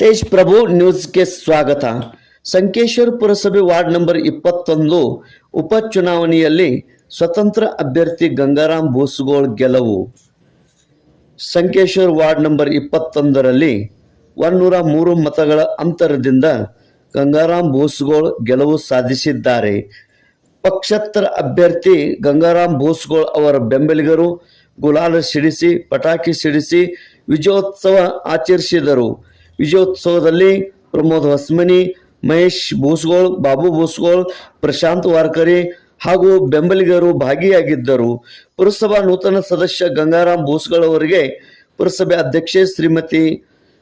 ತೇಜ್ ಪ್ರಭು ನ್ಯೂಸ್ಗೆ ಸ್ವಾಗತ. ಸಂಕೇಶ್ವರ ಪುರಸಭೆ ವಾರ್ಡ್ ನಂಬರ್ ಇಪ್ಪತ್ತೊಂದು ಉಪಚುನಾವಣೆಯಲ್ಲಿ ಸ್ವತಂತ್ರ ಅಭ್ಯರ್ಥಿ ಗಂಗಾರಾಮ್ ಬೋಸ್ಗೋಳ್ ಗೆಲುವು. ಸಂಕೇಶ್ವರ ವಾರ್ಡ್ ನಂಬರ್ ಇಪ್ಪತ್ತೊಂದರಲ್ಲಿ ಒನ್ನೂರ ಮೂರು ಮತಗಳ ಅಂತರದಿಂದ ಗಂಗಾರಾಮ್ ಬೋಸ್ಗೋಳ್ ಗೆಲುವು ಸಾಧಿಸಿದ್ದಾರೆ. ಪಕ್ಷೇತರ ಅಭ್ಯರ್ಥಿ ಗಂಗಾರಾಮ್ ಬೋಸ್ಗೋಳ್ ಅವರ ಬೆಂಬಲಿಗರು ಗುಲಾಲ ಸಿಡಿಸಿ, ಪಟಾಕಿ ಸಿಡಿಸಿ ವಿಜಯೋತ್ಸವ ಆಚರಿಸಿದರು. ವಿಜಯೋತ್ಸವದಲ್ಲಿ ಪ್ರಮೋದ್ ಹೊಸ್ಮನಿ, ಮಹೇಶ್ ಭೂಸ್ಗೋಳ್ ಬಾಬು ಭೂಸ್ಗೋಳ್ ಪ್ರಶಾಂತ್ ವಾರ್ಕರಿ ಹಾಗೂ ಬೆಂಬಲಿಗರು ಭಾಗಿಯಾಗಿದ್ದರು. ಪುರಸಭಾ ನೂತನ ಸದಸ್ಯ ಗಂಗಾರಾಮ್ ಭೂಸ್ಗೋಳ್ ಅವರಿಗೆ ಪುರಸಭೆ ಅಧ್ಯಕ್ಷೆ ಶ್ರೀಮತಿ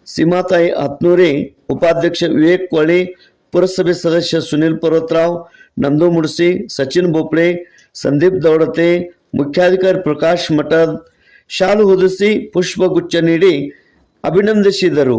ಸೀಮಾತಾಯಿ ಹತ್ನೂರಿ ಉಪಾಧ್ಯಕ್ಷ ವಿವೇಕ್ ಕೋಳಿ, ಪುರಸಭೆ ಸದಸ್ಯ ಸುನಿಲ್ ಪರ್ವತರಾವ್, ನಂದು ಮುಡ್ಸಿ, ಸಚಿನ್ ಬೋಪ್ಳೆ ಸಂದೀಪ್ ದೌಡತೆ, ಮುಖ್ಯಾಧಿಕಾರಿ ಪ್ರಕಾಶ್ ಮಠದ್ ಶಾಲು ಹೊದಿಸಿ ಪುಷ್ಪಗುಚ್ಛ ನೀಡಿ ಅಭಿನಂದಿಸಿದರು.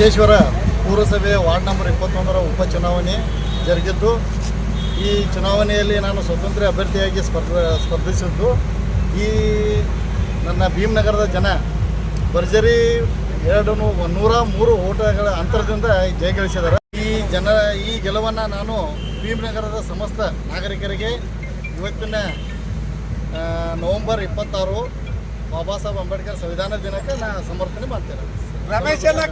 ಸಂಕೇಶ್ವರ ಪುರಸಭೆ ವಾರ್ಡ್ ನಂಬರ್ ಇಪ್ಪತ್ತೊಂದರ ಉಪಚುನಾವಣೆ ಜರುಗಿದ್ದು, ಈ ಚುನಾವಣೆಯಲ್ಲಿ ನಾನು ಸ್ವತಂತ್ರ ಅಭ್ಯರ್ಥಿಯಾಗಿ ಸ್ಪರ್ಧ, ಸ್ಪರ್ಧಿಸಿದ್ದು, ಈ ನನ್ನ ಭೀಮನಗರದ ಜನ ಭರ್ಜರಿ ಎರಡು ನೂರ ಮೂರು ಓಟಗಳ ಅಂತರದಿಂದ ಜಯಗಳಿಸಿದ್ದಾರೆ. ಈ ಜನ, ಈ ಗೆಲುವನ್ನು ನಾನು ಭೀಮನಗರದ ಸಮಸ್ತ ನಾಗರಿಕರಿಗೆ ಇವತ್ತಿನ ನವಂಬರ್ ನವೆಂಬರ್ ಇಪ್ಪತ್ತಾರು ಬಾಬಾ ಸಾಹೇಬ್ ಅಂಬೇಡ್ಕರ್ ಸಂವಿಧಾನ ದಿನಕ್ಕೆ ನಾನು ಸಮರ್ಥನೆ ಮಾಡ್ತೇನೆ. ರಮೇಶ್ ಎಲ್ಲ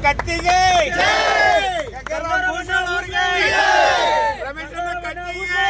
ಅವ್ರಿಗೆ. ರಮೇಶ್ ಎಲ್ಲ ಕಟ್ಟಿಗೆ.